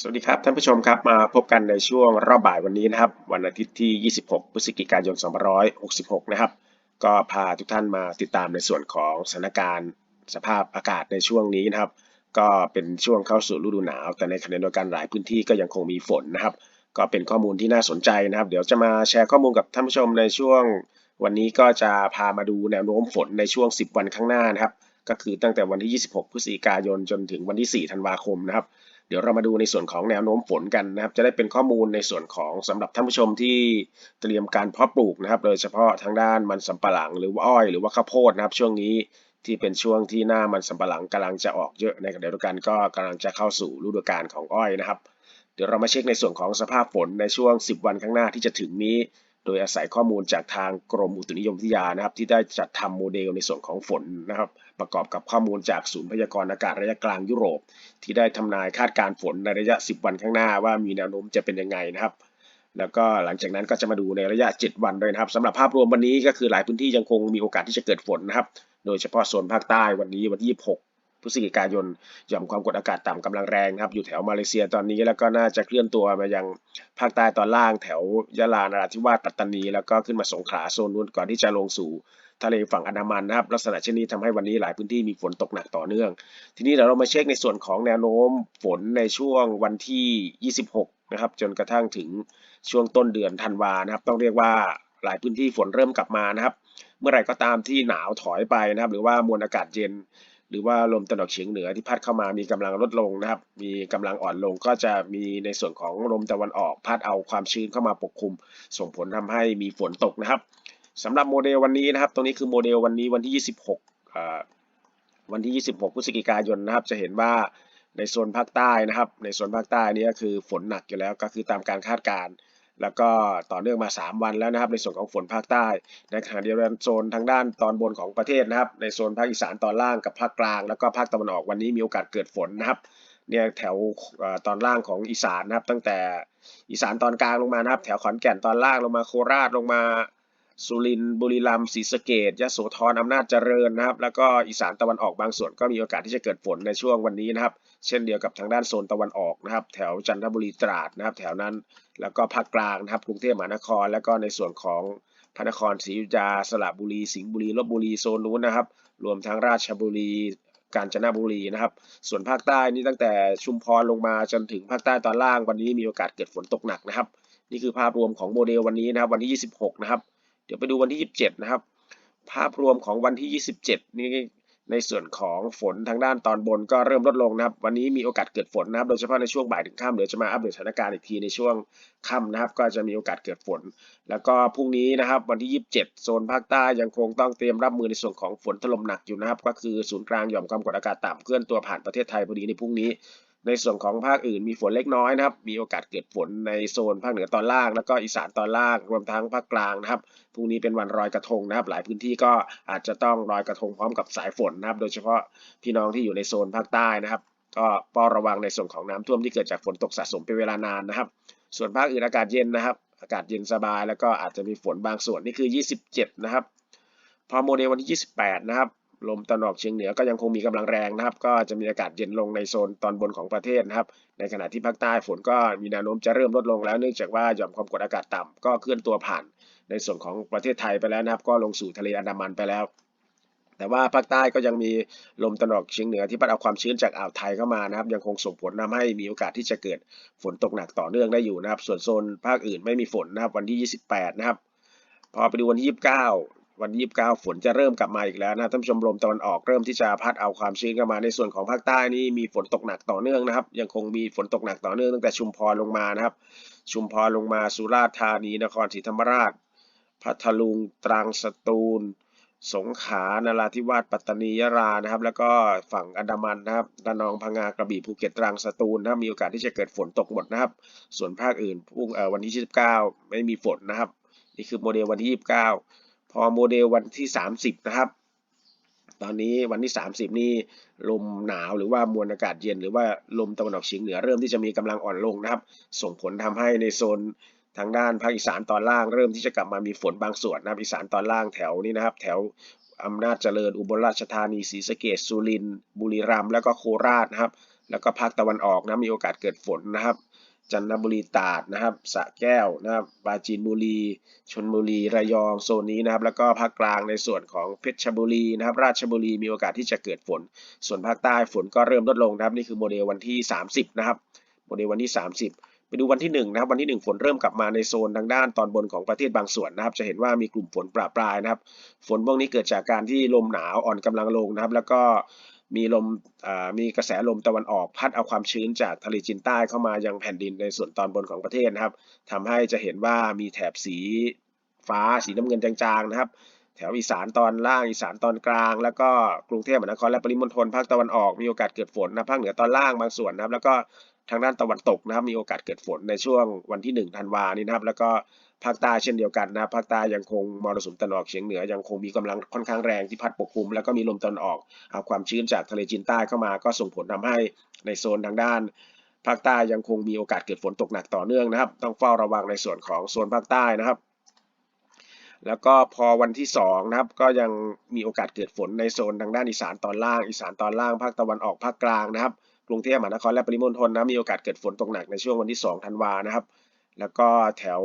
สวัสดีครับท่านผู้ชมครับมาพบกันในช่วงรอบบ่ายวันนี้นะครับ วันอาทิตย์ที่ 26 พฤศจิกายน 2566 นะครับ ก็พาทุกท่านมาติดตามในส่วนของสถานการณ์สภาพอากาศในช่วงนี้นะครับ ก็เป็นช่วงเข้าสู่ฤดูหนาว แต่ในขณะเดียวกันหลายพื้นที่ก็ยังคงมีฝนนะครับ ก็เป็นข้อมูลที่น่าสนใจนะครับ เดี๋ยวจะมาแชร์ข้อมูลกับท่านผู้ชมในช่วง วันนี้ก็จะพามาดูแนวโน้มฝนในช่วง 10 วันข้างหน้านะครับ ก็คือตั้งแต่วันที่ 26 พฤศจิกายนจนถึงวันที่ 4 ธันวาคมนะครับ เดี๋ยวเรามาดูในส่วนของแนวโน้มฝนกันนะครับ จะได้เป็นข้อมูลในส่วนของสำหรับท่านผู้ชมที่เตรียมการเพาะปลูกนะครับ โดยเฉพาะทางด้านมันสำปะหลังหรือว่าอ้อยหรือว่าข้าวโพดนะครับ ช่วงนี้ที่เป็นช่วงที่หน้ามันสำปะหลังกำลังจะออกเยอะในขณะเดียวกันก็กำลังจะเข้าสู่ฤดูกาลของอ้อยนะครับ เดี๋ยวเรามาเช็คในส่วนของสภาพฝนในช่วง 10 วันข้างหน้าที่จะถึงนี้ โดยอาศัยข้อมูลจากทางกรมอุตุนิยมวิทยานะครับ ที่ได้จัดทำโมเดลในส่วนของฝนนะครับ ประกอบกับข้อมูลจากศูนย์พยากรณ์อากาศระยะกลางยุโรป ที่ได้ทำนายคาดการฝนในระยะ 10 วันข้างหน้าว่ามีแนวโน้มจะเป็นยังไงนะครับ แล้วก็หลังจากนั้นก็จะมาดูในระยะ 7 วันด้วยนะครับสำหรับภาพรวมวันนี้ก็คือหลายพื้นที่ยังคงมีโอกาสที่จะเกิดฝนนะครับ โดยเฉพาะโซนภาคใต้วันนี้วันที่ 26พฤศจิกายนหย่อมความกดอากาศต่ำกำลังแรงนะครับอยู่แถวมาเลเซียตอนนี้แล้วก็น่าจะเคลื่อนตัวมายังภาคใต้ตอนล่างแถวยะลานราธิวาสปัตตานี แล้วก็ขึ้นมาสงขลาโซนนู้นก่อนที่จะลงสู่ ทะเลฝั่งอันดามันนะครับ ลักษณะเช่นนี้ทำให้วันนี้หลายพื้นที่มีฝนตกหนักต่อเนื่อง ทีนี้เดี๋ยวเรามาเช็คในส่วนของแนวโน้มฝนในช่วงวันที่ 26 นะครับ จนกระทั่งถึงช่วงต้นเดือนธันวานะครับ ต้องเรียกว่าหลายพื้นที่ฝนเริ่มกลับมานะครับ เมื่อไหร่ก็ตามที่หนาวถอยไปนะครับ หรือว่ามวลอากาศเย็น หรือว่าลมตะวันออกเฉียงเหนือที่พัดเข้ามามีกำลังลดลงนะครับ มีกำลังอ่อนลงก็จะมีในส่วนของลมตะวันออกพัดเอาความชื้นเข้ามาปกคลุม ส่งผลทำให้มีฝนตกนะครับ สำหรับโมเดลวันนี้นะครับ ตรงนี้คือโมเดลวันนี้วันที่ 26 วันที่ 26 พฤศจิกายนนะครับ จะเห็นว่าในโซนภาคใต้นะครับ ในโซนภาคใต้นี่ก็คือฝนหนักอยู่แล้วก็คือตามการคาดการณ์แล้วก็ต่อเนื่องมา 3 วันแล้วนะครับ ในส่วนของฝนภาคใต้ในขณะเดียวกันโซนทางด้านตอนบนของประเทศนะครับ ในโซนภาคอีสานตอนล่างกับภาคกลาง แล้วก็ภาคตะวันออกวันนี้มีโอกาสเกิดฝนนะครับเนี่ยแถวตอนล่างของอีสานนะครับ ตั้งแต่อีสานตอนกลางลงมานะครับ แถวขอนแก่นตอนล่างลงมาโคราชลงมา สุรินทร์บุรีรัมย์ศรีสะเกดยะโสธรอำนาจเจริญนะครับ แล้วก็อีสานตะวันออกบางส่วนก็มีโอกาสที่จะเกิดฝนในช่วงวันนี้นะครับ เช่นเดียวกับทางด้านโซนตะวันออกนะครับ แถวจันทบุรีตราดนะครับ แถวนั้น แล้วก็ภาคกลางนะครับกรุงเทพมหานคร แล้วก็ในส่วนของพระนครศรีอยุธยาสระบุรี สิงห์บุรีลบบุรีโซนนู้นนะครับ รวมทั้งราชบุรีกาญจนบุรีนะครับ ส่วนภาคใต้นี่ตั้งแต่ชุมพรลงมาจนถึงภาคใต้ตอนล่างวันนี้มีโอกาสเกิดฝนตกหนักนะครับ นี่คือภาพรวมของโมเดลวันนี้นะครับ วันที่ 26 นะครับ เดี๋ยวไปดูวันที่ 27 นะครับ ภาพรวมของวันที่ 27 นี่ในส่วนของฝนทางด้านตอนบนก็เริ่มลดลงนะครับ วันนี้มีโอกาสเกิดฝนนะครับ โดยเฉพาะในช่วงบ่ายถึงค่ำเดี๋ยวจะมาอัปเดตสถานการณ์อีกทีในช่วงค่ำนะครับ ก็จะมีโอกาสเกิดฝน แล้วก็พรุ่งนี้นะครับ วันที่ 27 โซนภาคใต้ยังคงต้องเตรียมรับมือในส่วนของฝนถล่มหนักอยู่นะครับ ก็คือศูนย์กลางหย่อมความกดอากาศต่ำเคลื่อนตัวผ่านประเทศไทยพอดีในพรุ่งนี้ ในส่วนของภาคอื่นมีฝนเล็กน้อยนะครับ มีโอกาสเกิดฝนในโซนภาคเหนือตอนล่าง แล้วก็อีสานตอนล่าง รวมทั้งภาคกลางนะครับ พรุ่งนี้เป็นวันลอยกระทงนะครับ หลายพื้นที่ก็อาจจะต้องลอยกระทงพร้อมกับสายฝนนะครับ โดยเฉพาะพี่น้องที่อยู่ในโซนภาคใต้นะครับ ก็เฝ้าระวังในส่วนของน้ำท่วมที่เกิดจากฝนตกสะสมเป็นเวลานานนะครับ ส่วนภาคอื่นอากาศเย็นนะครับ อากาศเย็นสบาย แล้วก็อาจจะมีฝนบางส่วนนี่คือ 27 นะครับ พอโมเดลวันที่ 28 นะครับ ลมตะวันออกเฉียงเหนือก็ยังคงมีกำลังแรงนะครับ ก็จะมีอากาศเย็นลงในโซนตอนบนของประเทศนะครับ ในขณะที่ภาคใต้ฝนก็มีแนวโน้มจะเริ่มลดลงแล้วเนื่องจากว่าหย่อมความกดอากาศต่ำก็เคลื่อนตัวผ่าน ในส่วนของประเทศไทยไปแล้วนะครับ ก็ลงสู่ทะเลอันดามันไปแล้วแต่ว่าภาคใต้ก็ยังมีลมตะวันออกเฉียงเหนือที่พัดเอาความชื้นจากอ่าวไทยเข้ามานะครับ ยังคงส่งผลทำให้มีโอกาสที่จะเกิดฝนตกหนักต่อเนื่องได้อยู่นะครับ ส่วนโซนภาคอื่นไม่มีฝนนะครับวันที่ 28 นะครับ พอไปดูวันที่ 29 วันที่ 29 ฝนจะเริ่มกลับมาอีกแล้วนะท่านผู้ชมลมตะวันออกเริ่มที่จะพัดเอาความชื้นเข้ามาในส่วนของภาคใต้นี่มีฝนตกหนักต่อเนื่องนะครับ ยังคงมีฝนตกหนักต่อเนื่องตั้งแต่ชุมพรลงมานะครับ ชุมพรลงมาสุราษฎร์ธานีนครศรีธรรมราชพัทลุงตรังสตูล สงขลานราธิวาสปัตตานียะลานะครับ แล้วก็ฝั่งอันดามันนะครับระนองพังงากระบี่ภูเก็ตตรังสตูลนะครับมีโอกาสที่จะเกิดฝนตกหมดนะครับ ส่วนภาคอื่นพรุ่งวันที่ 29 ไม่มีฝนนะครับ นี่คือโมเดลวันที่ 29 พอโมเดลวันที่ 30 นะครับ ตอนนี้วันที่ 30 นี่ลมหนาวหรือว่ามวลอากาศเย็น หรือว่าลมตะวันออกเฉียงเหนือเริ่มที่จะมีกำลังอ่อนลงนะครับ ส่งผลทำให้ในโซนทางด้านภาคอีสานตอนล่างเริ่มที่จะกลับมามีฝนบางส่วนนะครับอีสานตอนล่างแถวนี้นะครับ แถวอำนาจเจริญอุบลราชธานีศรีสะเกษสุรินทร์บุรีรัมย์แล้วก็โคราชนะครับ แล้วก็ภาคตะวันออกนะมีโอกาสเกิดฝนนะครับ จันทบุรีตาดนะครับสระแก้วนะครับปราจีนบุรีชลบุรีระยองโซนนี้นะครับ แล้วก็ภาคกลางในส่วนของเพชรบุรีนะครับ ราชบุรีมีโอกาสที่จะเกิดฝน ส่วนภาคใต้ฝนก็เริ่มลดลงนะครับ นี่คือโมเดลวันที่ 30 นะครับ โมเดลวันที่ 30ไปดูวันที่1นะครับวันที่ 1 ฝนเริ่มกลับมาในโซนทางด้านตอนบนของประเทศบางส่วนนะครับ จะเห็นว่ามีกลุ่มฝนประปรายนะครับ ฝนพวกนี้เกิดจากการที่ลมหนาวอ่อนกำลังลงนะครับ แล้วก็ มีลมมีกระแสลมตะวันออกพัดเอาความชื้นจากทะเลจีนใต้เข้ามายังแผ่นดินในส่วนตอนบนของประเทศนะครับทำให้จะเห็นว่ามีแถบสีฟ้าสีน้ำเงินจางๆนะครับ แถวอีสานตอนล่างอีสานตอนกลาง แล้วก็กรุงเทพมหานครและปริมณฑลภาคตะวันออกมีโอกาสเกิดฝนนะภาคเหนือตอนล่างบางส่วนนะครับ แล้วก็ ทางด้านตะวันตกนะครับ มีโอกาสเกิดฝนในช่วงวันที่1ธันวานี้นะครับ แล้วก็ภาคใต้เช่นเดียวกันนะภาคใต้ยังคงมรสุมตะนออกเฉียงเหนือยังคงมีกำลังค่อนข้างแรงที่พัดปกคลุม แล้วก็มีลมตะนออกเอาความชื้นจากทะเลจีนใต้เข้ามา ก็ส่งผลทำให้ในโซนทางด้านภาคใต้ยังคงมีโอกาสเกิดฝนตกหนักต่อเนื่องนะครับ ต้องเฝ้าระวังในส่วนของโซนภาคใต้นะครับ แล้วก็พอวันที่2นะครับ ก็ยังมีโอกาสเกิดฝนในโซนทางด้านอีสานตอนล่าง อีสานตอนล่างภาคตะวันออกภาคกลางนะครับ กรุงเทพมหานครและปริมณฑลนะมีโอกาสเกิดฝนตกหนักในช่วงวันที่ 2 ธันวานะครับ แล้วก็แถว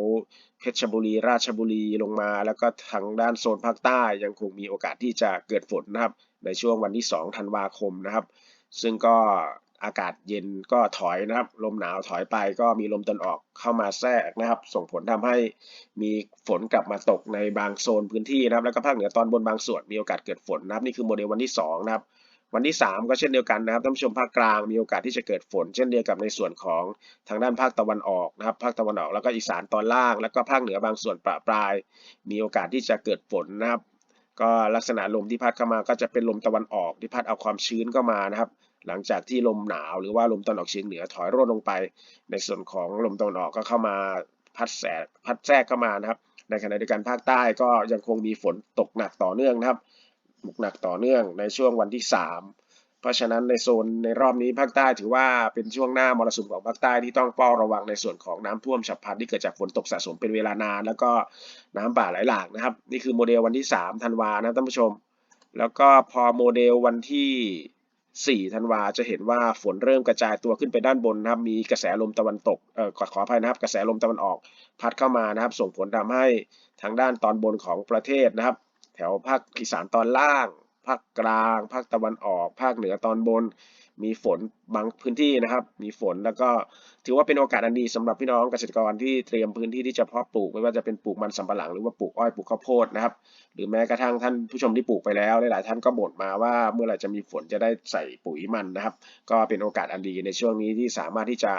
เพชรบุรี ราชบุรีลงมา แล้วก็ทางด้านโซนภาคใต้ยังคงมีโอกาสที่จะเกิดฝนนะครับ ในช่วงวันที่ 2 ธันวาคมนะครับ ซึ่งก็อากาศเย็นก็ถอยนะครับ ลมหนาวถอยไปก็มีลมตะวันออกเข้ามาแทรกนะครับ ส่งผลทำให้มีฝนกลับมาตกในบางโซนพื้นที่นะครับ แล้วก็ภาคเหนือตอนบนบางส่วนมีโอกาสเกิดฝนนะครับ นี่คือโมเดลวันที่2นะครับ วันที่ 3 ก็เช่นเดียวกันนะครับท่านผู้ชมภาคกลางมีโอกาสที่จะเกิดฝน เช่นเดียวกับในส่วนของทางด้านภาคตะวันออกนะครับภาคตะวันออกแล้วก็อีสานตอนล่าง แล้วก็ภาคเหนือบางส่วนประปราย มีโอกาสที่จะเกิดฝนนะครับ ก็ลักษณะลมที่พัดเข้ามาก็จะเป็นลมตะวันออกที่พัดเอาความชื้นเข้ามานะครับ หลังจากที่ลมหนาวหรือว่าลมตะวันออกเฉียงเหนือถอยร่นลงไป ในส่วนของลมตะวันออกก็เข้ามาพัดแสพัดแทรกเข้ามานะครับ ในขณะเดียวกันภาคใต้ก็ยังคงมีฝนตกหนักต่อเนื่องนะครับ ตกหนักต่อเนื่องในช่วงวันที่ 3 เพราะฉะนั้นในโซนในรอบนี้ภาคใต้ถือว่าเป็นช่วงหน้ามรสุมของภาคใต้ที่ต้องเฝ้าระวังในส่วนของน้ำท่วมฉับพลันที่เกิดจากฝนตกสะสมเป็นเวลานาน แล้วก็น้ำป่าไหลหลากนะครับ นี่คือโมเดลวันที่3ธันวานะท่านผู้ชม แล้วก็พอโมเดลวันที่4ธันวาจะเห็นว่าฝนเริ่มกระจายตัวขึ้นไปด้านบนนะครับมีกระแสลมตะวันตกเอ่อขออภัยนะครับ กระแสลมตะวันออก พัดเข้ามานะครับ ส่งผลทำให้ทางด้านตอนบนของประเทศนะครับ ถวภาคอีสานตอนล่าง ภาคกลาง ภาคตะวันออก ภาคเหนือตอนบน มีฝนบางพื้นที่นะครับ มีฝนแล้วก็ถือว่าเป็นโอกาสอันดีสำหรับพี่น้องเกษตรกรที่เตรียมพื้นที่ที่จะเพาะปลูกไม่ว่าจะเป็นปลูกมันสำปะหลังหรือว่าปลูกอ้อยปลูกข้าวโพดนะครับ หรือแม้กระทั่งท่านผู้ชมที่ปลูกไปแล้วหลายๆท่านก็บ่นมาว่าเมื่อไหร่จะมีฝนจะได้ใส่ปุ๋ยมันนะครับ ก็เป็นโอกาสอันดีในช่วงนี้ที่สามารถที่จะ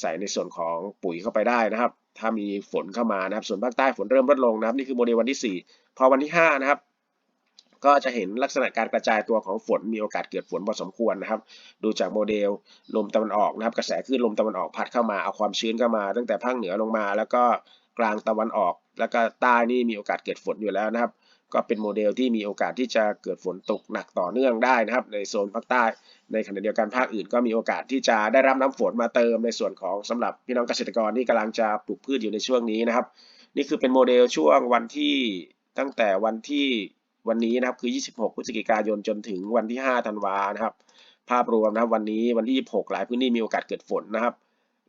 ใส่ในส่วนของปุ๋ยเข้าไปได้นะครับ ถ้ามีฝนเข้ามานะครับ ส่วนภาคใต้ฝนเริ่มลดลงนะครับ นี่คือโมเดลวันที่ 4 พอวันที่ 5 นะครับ ก็จะเห็นลักษณะการกระจายตัวของฝนมีโอกาสเกิดฝนพอสมควรนะครับ ดูจากโมเดลลมตะวันออกนะครับ กระแสคลื่นลมตะวันออกพัดเข้ามาเอาความชื้นเข้ามา ตั้งแต่ภาคเหนือลงมา แล้วก็กลางตะวันออก แล้วก็ใต้นี่มีโอกาสเกิดฝนอยู่แล้วนะครับ ก็เป็นโมเดลที่มีโอกาสที่จะเกิดฝนตกหนักต่อเนื่องได้นะครับ ในโซนภาคใต้ในขณะเดียวกันภาคอื่นก็มีโอกาสที่จะได้รับน้ำฝนมาเติมในส่วนของสำหรับพี่น้องเกษตรกรที่กำลังจะปลูกพืชอยู่ในช่วงนี้นะครับ นี่คือเป็นโมเดลช่วงวันที่ ตั้งแต่วันที่วันนี้นะครับคือ 26 พฤศจิกายนจนถึงวันที่ 5 ธันวานะครับ ภาพรวมนะครับวันนี้วันที่ 26 หลายพื้นที่มีโอกาสเกิดฝนนะครับ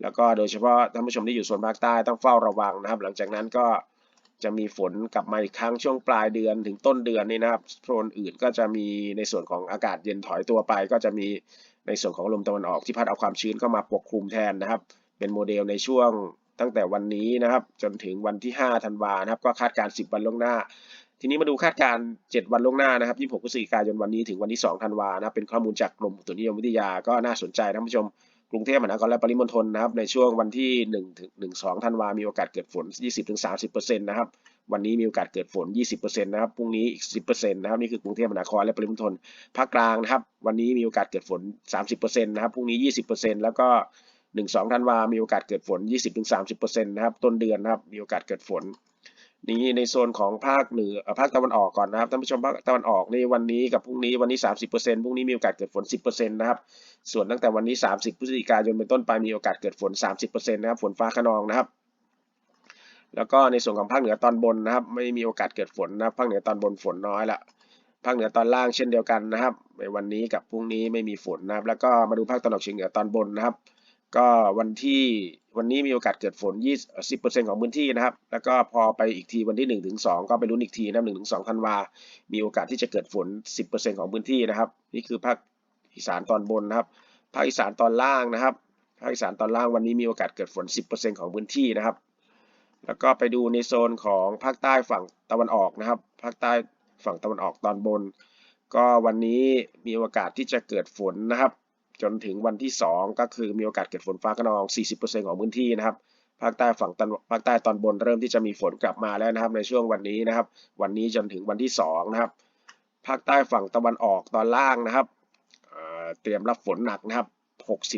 แล้วก็โดยเฉพาะท่านผู้ชมที่อยู่โซนภาคใต้ต้องเฝ้าระวังนะครับ หลังจากนั้นก็จะมีฝนกลับมาอีกครั้งช่วงปลายเดือนถึงต้นเดือนนี้นะครับโซนอื่นก็จะมีในส่วนของอากาศเย็นถอยตัวไป ก็จะมีในส่วนของลมตะวันออกที่พัดเอาความชื้นเข้ามาปกคลุมแทนนะครับ เป็นโมเดลในช่วง ตั้งแต่วันนี้นะครับ จนถึงวันที่5ธันวานะครับ ก็คาดการ 10 วันล่วงหน้า ทีนี้มาดูคาดการณ์7วันล่วงหน้านะครับ 26พฤศจิกายนวันนี้ถึงวันที่2ธันวานะครับเป็นข้อมูลจากกรมอุตุนิยมวิทยาก็น่าสนใจท่านผู้ชมกรุงเทพมหานครและปริมณฑลนะครับในช่วงวันที่1ถึง1 2ธันวามีโอกาสเกิดฝน 20-30%นะครับวันนี้มีโอกาสเกิดฝน 20%นะครับพรุ่งนี้อีก 10%นะครับนี่คือกรุงเทพมหานครและปริมณฑลภาคกลางนะครับ วันนี้มีโอกาสเกิดฝน 30%นะครับพรุ่งนี้ 20%แล้วก็ 1-2ธันวามีโอกาสเกิดฝน 20-30%นะครับต้นเดือนนะครับมีโอกาสเกิดฝน นี้ในโซนของภาคเหนือภาคตะวันออกก่อนนะครับท่านผู้ชมภาคตะวันออกในวันนี้กับพรุ่งนี้วันนี้ 30%พรุ่งนี้มีโอกาสเกิดฝน 10%นะครับส่วนตั้งแต่วันนี้ 30 พฤศจิกายนเป็นต้นไปมีโอกาสเกิดฝน 30%นะครับฝนฟ้าขนองนะครับแล้วก็ในส่วนของภาคเหนือตอนบนนะครับ ไม่มีโอกาสเกิดฝนนะครับภาคเหนือตอนบนฝนน้อยละภาคเหนือตอนล่างเช่นเดียวกันนะครับในวันนี้กับพรุ่งนี้ไม่มีฝนนะครับ แล้วก็มาดูภาคตะวันออกเฉียงเหนือตอนบนนะครับ ก็วันที่วันนี้มีโอกาสเกิดฝน 20 10%ของพื้นที่นะครับ แล้วก็พอไปอีกทีวันที่ 1 ถึง 2 ก็ไปลุ้นอีกทีนะครับ1ถึง2ธันวา มีโอกาสที่จะเกิดฝน 10%ของพื้นที่นะครับ นี่คือภาคอีสานตอนบนนะครับ ภาคอีสานตอนล่างนะครับ ภาคอีสานตอนล่างวันนี้มีโอกาสเกิดฝน 10%ของพื้นที่นะครับ แล้วก็ไปดูในโซนของภาคใต้ฝั่งตะวันออกนะครับ ภาคใต้ฝั่งตะวันออกตอนบน ก็วันนี้มีโอกาสที่จะเกิดฝนนะครับ จนถึงวันที่ 2 ก็คือมีโอกาสเกิดฝนฟ้าขนอง 40%ของพื้นที่นะครับภาคใต้ฝั่งตะวันภาคใต้ตอนบนเริ่มที่จะมีฝนกลับมาแล้วนะครับ ในช่วงวันนี้นะครับ วันนี้จนถึงวันที่2นะครับภาคใต้ฝั่งตะวันออกตอนล่างนะครับเเตรียมรับฝนหนักนะครับ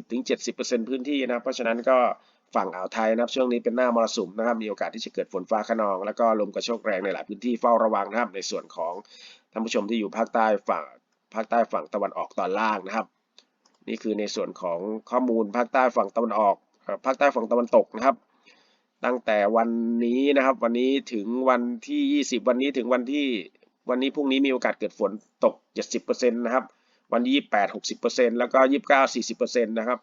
60-70%พื้นที่นะครับ เพราะฉะนั้นก็ฝั่งอ่าวไทยนะครับช่วงนี้เป็นหน้ามรสุมนะครับมีโอกาสที่จะเกิดฝนฟ้าขนอง แล้วก็ลมกระโชกแรงในหลายพื้นที่เฝ้าระวังนะครับในส่วนของท่านผู้ชมที่อยู่ภาคใต้ฝั่งภาคใต้ฝั่งตะวันออกตอนล่างนะครับ นี่คือในส่วนของข้อมูลภาคใต้ฝั่งตะวันออกเอ่อภาคใต้ฝั่งตะวันตกนะครับ ตั้งแต่วันนี้นะครับ วันนี้ถึงวันที่ 20 วันนี้ถึงวันที่วันนี้พรุ่งนี้มีโอกาสเกิดฝนตก 70%นะครับ วันที่28 60%แล้วก็ 29 40%นะครับ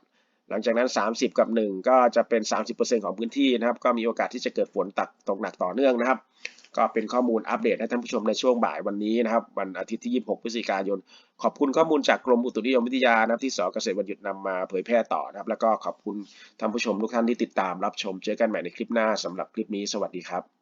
หลังจากนั้น 30 กับ 1 ก็จะเป็น 30%ของพื้นที่นะครับ ก็มีโอกาสที่จะเกิดฝนตักตกหนักต่อเนื่องนะครับ ก็เป็นข้อมูลอัปเดตให้ท่านผู้ชมในช่วงบ่ายวันนี้นะครับ วันอาทิตย์ที่ 26 พฤศจิกายน ขอบคุณข้อมูลจากกรมอุตุนิยมวิทยานะครับที่สเกษตรวันหยุดนำมาเผยแพร่ต่อนะครับ แล้วก็ขอบคุณท่านผู้ชมทุกท่านที่ติดตามรับชมเจอกันใหม่ในคลิปหน้าสำหรับคลิปนี้สวัสดีครับ